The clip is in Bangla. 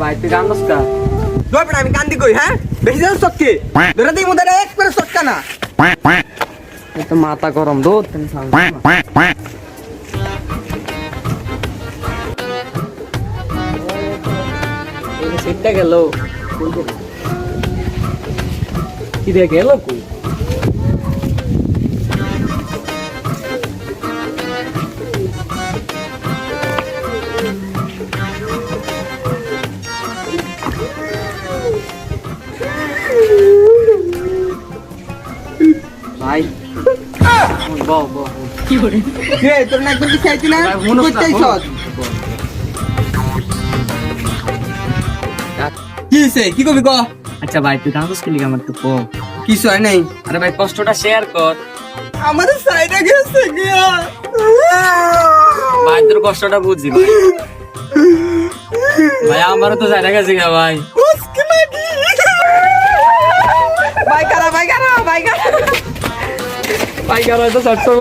ভাই তুই গান দোস কা ধর বেটা আমি কান্দি কই হ্যাঁ বেশি জানো চক্কে ধরে দিই মুদারে এক করে চটকা না এই তো মাথা গরম দো তুমি সাউন্ড সিটটা গেল কি দিয়ে গেল কই ভাই। কি রে তোর না? একদম কিছু আইতি না করতে আইছস কি হইছে? কি কবি ক? আচ্ছা ভাই তুই গান দোস আমার তো কো? কিছু হয় নাই। আরে ভাই কষ্টটা শেয়ার কর। আমাদের সাইডে গেছে গিয়া। ভাই তোর কষ্টটা বুঝি ভাই। ভাই আমারও তো জায়গা গেছে ভাই। ভাই কারা ভাই কারা? क्या रहता सौ